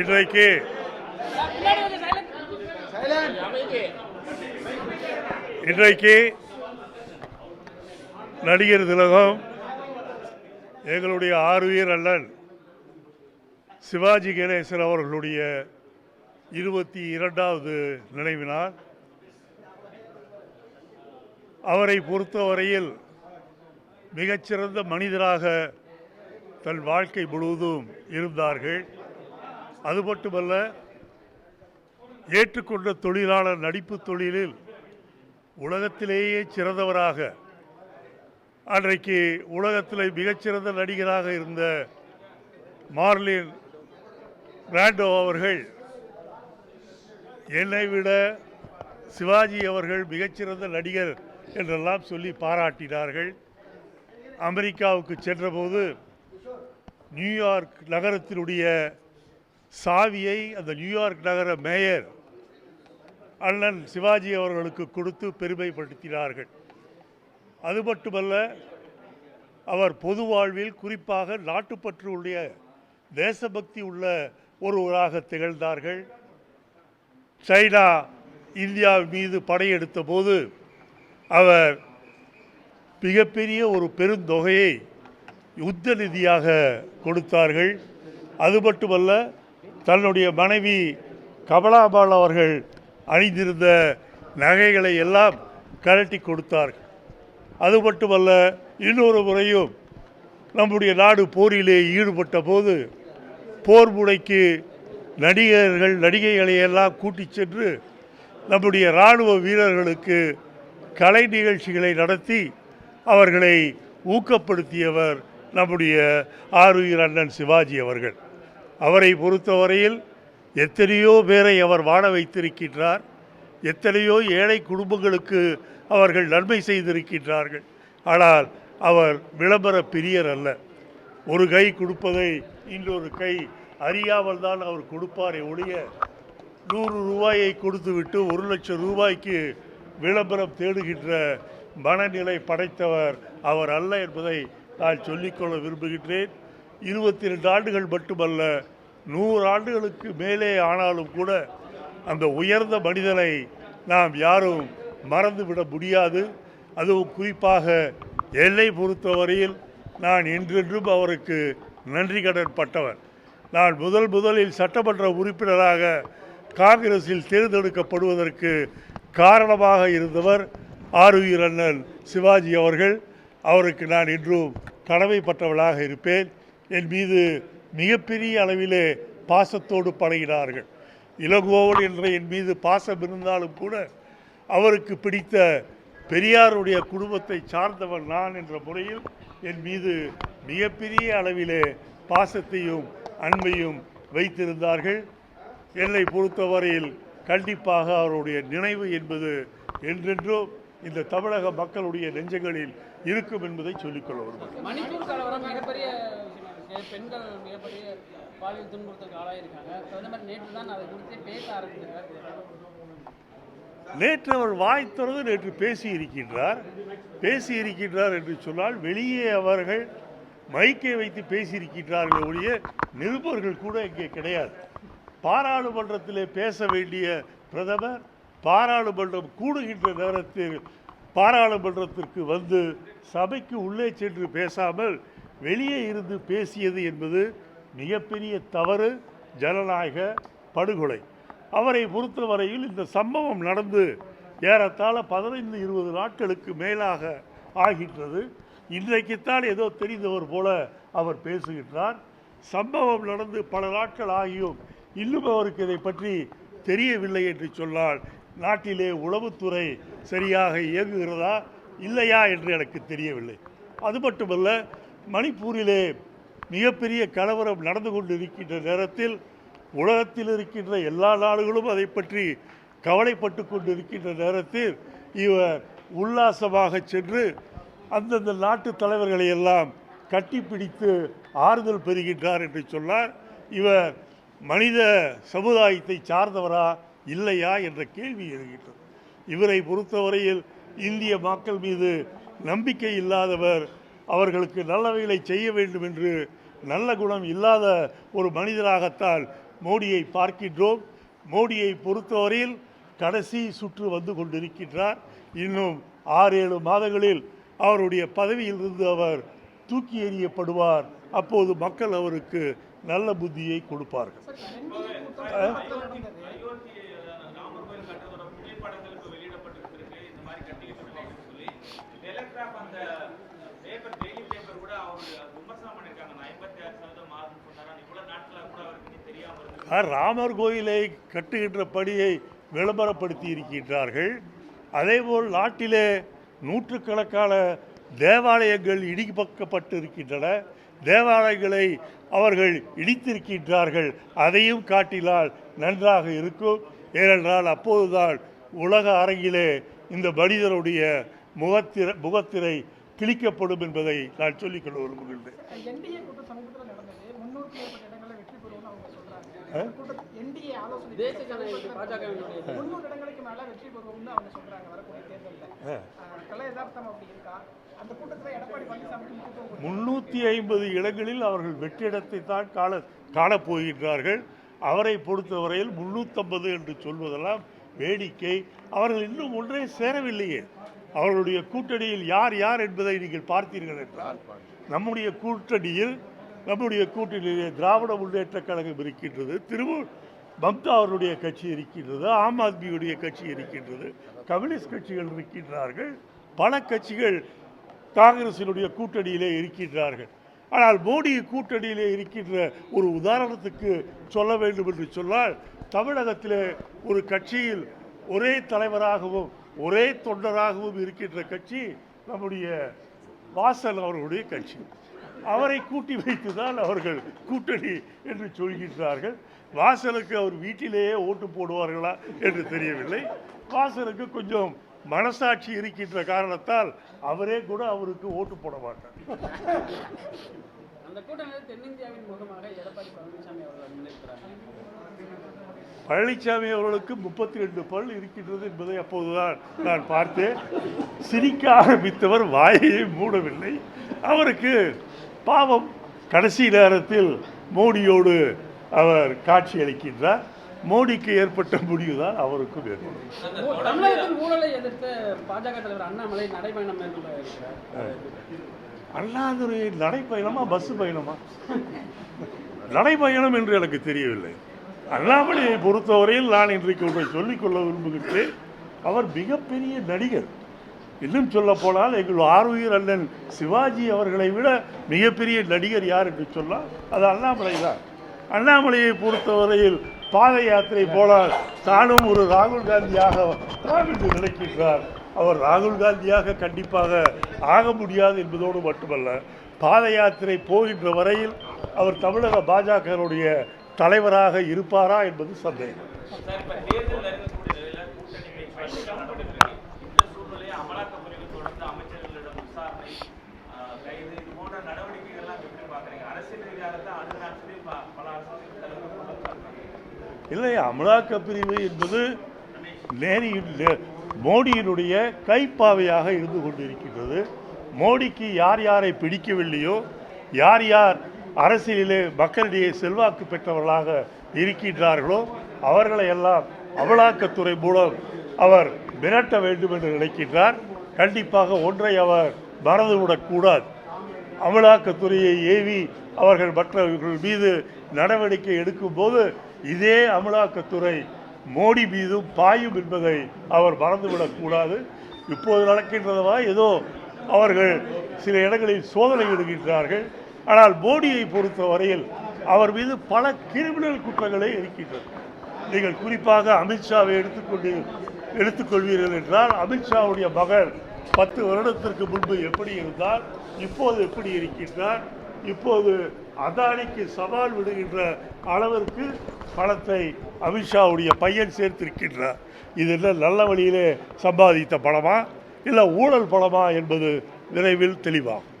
இன்றைக்கு இன்றைக்கு நடிகர் திலகம் எங்களுடைய ஆறுயிர் அண்ணன் சிவாஜி கணேசன் அவர்களுடைய இருபத்தி இரண்டாவது நினைவினார் அவரை பொறுத்தவரையில் மிகச்சிறந்த மனிதராக தன் வாழ்க்கை முழுவதும் இருந்தார்கள். அது மட்டுமல்ல ஏற்றுக்கொண்ட தொழிலாளர் நடிப்பு தொழிலில் உலகத்திலேயே சிறந்தவராக அன்றைக்கு உலகத்தில் மிகச்சிறந்த நடிகராக இருந்த மார்லின் பிராண்டோ அவர்கள் என்னை விட சிவாஜி அவர்கள் மிகச்சிறந்த நடிகர் என்றெல்லாம் சொல்லி பாராட்டினார்கள். அமெரிக்காவுக்கு சென்றபோது நியூயார்க் நகரத்தினுடைய சாவியை அந்த நியூயார்க் நகர மேயர் அண்ணன் சிவாஜி அவர்களுக்கு கொடுத்து பெருமைப்படுத்தினார்கள். அது மட்டுமல்ல அவர் பொது வாழ்வில் குறிப்பாக நாட்டுப்பற்று உடைய தேசபக்தி உள்ள ஒருவராக திகழ்ந்தார்கள். சைனா இந்தியா மீது படையெடுத்த போது அவர் மிகப்பெரிய ஒரு பெருந்தொகையை யுத்த நிதியாக கொடுத்தார்கள். அது மட்டுமல்ல தன்னுடைய மனைவி கமலாபால் அவர்கள் அணிந்திருந்த நகைகளை எல்லாம் கழட்டி கொடுத்தார் அது மட்டுமல்ல இன்னொரு முறையும் நம்முடைய நாடு போரிலே ஈடுபட்ட போது போர் முனைக்கு நடிகர்கள் நடிகைகளை எல்லாம் கூட்டிச் சென்று நம்முடைய இராணுவ வீரர்களுக்கு கலை நிகழ்ச்சிகளை நடத்தி அவர்களை ஊக்கப்படுத்தியவர் நம்முடைய ஆருயிர் அண்ணன் சிவாஜி அவர்கள். அவரை பொறுத்தவரையில் எத்தனையோ பேரை அவர் வாழ வைத்திருக்கின்றார். எத்தனையோ ஏழை குடும்பங்களுக்கு அவர்கள் நன்மை செய்திருக்கின்றார்கள். ஆனால் அவர் விளம்பர பிரியர் அல்ல. ஒரு கை கொடுப்பதை இன்னொரு கை அறியாமல் தான் அவர் கொடுப்பாரே ஒழிய நூறு ரூபாயை கொடுத்துவிட்டு ஒரு லட்சம் ரூபாய்க்கு விளம்பரம் தேடுகின்ற மனநிலை படைத்தவர் அவர் அல்ல என்பதை நான் சொல்லிக்கொள்ள விரும்புகின்றேன். இருபத்தி ரெண்டு ஆண்டுகள் மட்டுமல்ல நூறு ஆண்டுகளுக்கு மேலே ஆனாலும் கூட அந்த உயர்ந்த மனிதனை நாம் யாரும் மறந்துவிட முடியாது. அதுவும் குறிப்பாக என்னை பொறுத்தவரையில் நான் என்றென்றும் அவருக்கு நன்றி கடன் பட்டவர் நான் முதல் முதலில் சட்டமன்ற உறுப்பினராக காங்கிரஸில் தேர்ந்தெடுக்கப்படுவதற்கு காரணமாக இருந்தவர் ஆருயிர் அண்ணன் சிவாஜி அவர்கள். அவருக்கு நான் இன்றும் கடமைப்பட்டவளாக இருப்பேன். என் மீது மிகப்பெரிய அளவிலே பாசத்தோடு பழகினார்கள். இளங்கோவன் என்ற என் மீது பாசம் இருந்தாலும் கூட அவருக்கு பிடித்த பெரியாருடைய குடும்பத்தை சார்ந்தவன் நான் என்ற முறையில் என் மீது மிகப்பெரிய அளவிலே பாசத்தையும் அன்பையும் வைத்திருந்தார்கள். என்னை பொறுத்தவரையில் கண்டிப்பாக அவருடைய நினைவு என்பது என்றென்றும் இந்த தமிழக மக்களுடைய நெஞ்சங்களில் இருக்கும் என்பதை சொல்லிக்கொள்ள விரும்புகிறேன். பெண்கள் மிகப்பெரிய பாலியல் துன்புறுத்தலுக்கு ஆளாயிருக்காங்க. பிரதமர் நேற்று தான் அதை குறித்து பேச ஆரம்பிச்சிருக்காரு. நேற்று அவர் வாய் திறந்து நேற்று பேசி இருக்கின்றார் பேசி இருக்கின்றார் என்று சொன்னால் வெளியே அவர்கள் மைக்கை வைத்து பேசியிருக்கின்றார்கள் ஒழிய நிருபர்கள் கூட இங்கே கிடையாது. பாராளுமன்றத்திலே பேச வேண்டிய பிரதமர் பாராளுமன்றம் கூடுகின்ற நேரத்தில் பாராளுமன்றத்திற்கு வந்து சபைக்கு உள்ளே சென்று பேசாமல் வெளியே இருந்து பேசியது என்பது மிகப்பெரிய தவறு ஜனநாயக படுகொலை. அவரை பொறுத்தவரையில் இந்த சம்பவம் நடந்து ஏறத்தாழ பதினைந்து இருபது நாட்களுக்கு மேலாக ஆகின்றது. இன்றைக்குத்தான் ஏதோ தெரிந்தவர் போல அவர் பேசுகின்றார். சம்பவம் நடந்து பல நாட்கள் ஆகியும் இன்னும் அவருக்கு இதை பற்றி தெரியவில்லை என்று சொன்னால் நாட்டிலே உளவுத்துறை சரியாக இயங்குகிறதா இல்லையா என்று எனக்கு தெரியவில்லை. அது மட்டுமல்ல மணிப்பூரிலே மிகப்பெரிய கலவரம் நடந்து கொண்டிருக்கின்ற நேரத்தில் உலகத்தில் இருக்கின்ற எல்லா நாடுகளும் அதை பற்றி கவலைப்பட்டு கொண்டிருக்கின்ற நேரத்தில் இவர் உல்லாசமாக சென்று அந்தந்த நாட்டு தலைவர்களை எல்லாம் கட்டிப்பிடித்து ஆறுதல் பெறுகின்றார் என்று சொன்னார். இவர் மனித சமுதாயத்தை சார்ந்தவரா இல்லையா என்ற கேள்வி எழுகின்றது. இவரை பொறுத்தவரையில் இந்திய மக்கள் மீது நம்பிக்கை இல்லாதவர் அவர்களுக்கு நல்லவைகளை செய்ய வேண்டும் என்று நல்ல குணம் இல்லாத ஒரு மனிதராகத்தான் மோடியை பார்க்கின்றோம். மோடியை பொறுத்தவரையில் கடைசி சுற்று வந்து கொண்டிருக்கின்றார். இன்னும் ஆறு ஏழு மாதங்களில் அவருடைய பதவியிலிருந்து அவர் தூக்கி எறியப்படுவார். அப்போது மக்கள் அவருக்கு நல்ல புத்தியை கொடுப்பார்கள் அயோத்தி ராமர் கோயில் கட்டுறதோட புகைப்படங்கள் இப்போ வெளியிடப்பட்டிருக்கு இந்த மாதிரி கட்டிக்கிட்டு இருக்கோம்னு சொல்லி டெலிகிராஃப் அந்த பேப்பர் டெய்லி பேப்பர் கூட அவர் விமர்சனம் பண்ணியிருக்காங்க நான் ஐம்பத்தி ஆறு சதவீதம் மாறுன்னு சொன்னாரா இவ்வளவு நாட்களா கூட அவருக்கு இன்னும் தெரியாம இருக்கு ஆ, ராமர் கோயிலை கட்டுகின்ற பணியை விளம்பரப்படுத்தி இருக்கின்றார்கள். அதேபோல் நாட்டிலே நூற்றுக்கணக்கான தேவாலயங்கள் இடிக்கப்பட்டு இருக்கின்றன தேவாலயங்களை அவர்கள் இடித்திருக்கின்றார்கள். அதையும் காட்டினால் நன்றாக இருக்கும். ஏனென்றால் அப்போதுதான் உலக அரங்கிலே இந்த மனிதனுடைய முகத்திர முகத்திரை கிழிக்கப்படும் என்பதை நான் சொல்லிக்கொள்ள விரும்புகின்றேன். முன்னூற்றி ஐம்பது இடங்களில் அவர்கள் வெற்றிடத்தை தான் காண காணப்போகின்றார்கள் அவரை பொறுத்தவரையில் முன்னூற்றம்பது என்று சொல்வதெல்லாம் வேடிக்கை. அவர்கள் இன்னும் ஒன்றே சேரவில்லையே. அவர்களுடைய கூட்டணியில் யார் யார் என்பதை நீங்கள் பார்த்தீர்கள் என்றால் நம்முடைய கூட்டணியில் நம்முடைய கூட்டணியிலே திராவிட முன்னேற்ற கழகம் இருக்கின்றது. திருவூர் மம்தா அவருடைய கட்சி இருக்கின்றது ஆம் ஆத்மியுடைய கட்சி இருக்கின்றது கம்யூனிஸ்ட் கட்சிகள் இருக்கின்றார்கள் பல கட்சிகள் காங்கிரசினுடைய கூட்டணியிலே இருக்கின்றார்கள். ஆனால் மோடி கூட்டணியிலே இருக்கின்ற ஒரு உதாரணத்துக்கு சொல்ல வேண்டும் என்று சொன்னால் தமிழகத்திலே ஒரு கட்சியில் ஒரே தலைவராகவும் ஒரே தொண்டராகவும் இருக்கின்ற கட்சி நம்முடைய வாசல் அவர்களுடைய கட்சி. அவரை கூட்டி வைத்துதான் அவர்கள் கூட்டணி என்று சொல்கின்றார்கள். வாசலுக்கு அவர் வீட்டிலேயே ஓட்டு போடுவார்களா என்று தெரியவில்லை. வாசலுக்கு கொஞ்சம் மனசாட்சி இருக்கின்ற காரணத்தால் அவரே கூட அவருக்கு ஓட்டு போட மாட்டார். பழனிசாமி அவர்களுக்கு முப்பத்தி ரெண்டு பல் இருக்கின்றது என்பதை அப்போதுதான் நான் பார்த்தேன். சிரிக்க ஆரம்பித்தவர் வாயையே மூடவில்லை. அவருக்கு பாவம். கடைசி நேரத்தில் மோடியோடு அவர் காட்சி அளிக்கின்றார் மோடிக்கு ஏற்பட்ட முடிவுதான் அவருக்கும் ஏற்படும் அண்ணாதுரை நடைப்பயணமா பஸ் பயணமா? நடைப்பயணம் என்று எனக்கு தெரியவில்லை. அண்ணாமலையை பொறுத்தவரையில் நான் இன்றைக்கு ஒன்றை சொல்லிக்கொள்ள விரும்புகின்றேன். அவர் மிகப்பெரிய நடிகர். இன்னும் சொல்ல போனால் எங்கள் ஆறுயிர் அண்ணன் சிவாஜி அவர்களை விட மிகப்பெரிய நடிகர் யார் என்று சொன்னால் அது அண்ணாமலை தான். அண்ணாமலையை பொறுத்தவரையில் பாத யாத்திரை போனால் தானும் ஒரு ராகுல் காந்தியாக தான் என்று நினைக்கின்றார். அவர் ராகுல் காந்தியாக கண்டிப்பாக ஆக முடியாது என்பதோடு மட்டுமல்ல பாத யாத்திரை போகின்ற வரையில் அவர் தமிழக பாஜகனுடைய தலைவராக இருப்பாரா என்பது சந்தேகம். இல்லை அமலாக்க பிரிவு என்பது நேரியின் மோடியினுடைய கைப்பாவையாக இருந்து கொண்டிருக்கின்றது. மோடிக்கு யார் யாரை பிடிக்கவில்லையோ யார் யார் அரசியலிலே மக்களிடையே செல்வாக்கு பெற்றவர்களாக இருக்கின்றார்களோ அவர்களை எல்லாம் அமலாக்கத்துறை மூலம் அவர் மிரட்ட வேண்டும் என்று நினைக்கின்றார். கண்டிப்பாக ஒன்றை அவர் மறந்துவிடக்கூடாது. அமலாக்கத்துறையை ஏவி அவர்கள் மற்றவர்கள் மீது நடவடிக்கை எடுக்கும்போது இதே அமலாக்கத்துறை மோடி மீதும் பாயும் என்பதை அவர் மறந்துவிடக்கூடாது இப்போது நடக்கின்றதா ஏதோ அவர்கள் சில இடங்களில் சோதனை இடுகின்றார்கள். ஆனால் மோடியை பொறுத்த வரையில் அவர் மீது பல கிரிமினல் குற்றங்களே இருக்கின்றன நீங்கள் குறிப்பாக அமித்ஷாவை எடுத்துக்கொண்டு எடுத்துக்கொள்வீர்கள் என்றால் அமித்ஷாவுடைய மகன் பத்து வருடத்திற்கு முன்பு எப்படி இருந்தார் இப்போது எப்படி இருக்கின்றார் இப்போது அதானிக்கு சவால் விடுகின்ற அளவிற்கு பணத்தை அமித்ஷாவுடைய பையன் சேர்த்திருக்கின்றார். இது என்ன நல்ல வழியிலே சம்பாதித்த பணமா இல்லை ஊழல் பணமா என்பது விரைவில் தெளிவாகும்.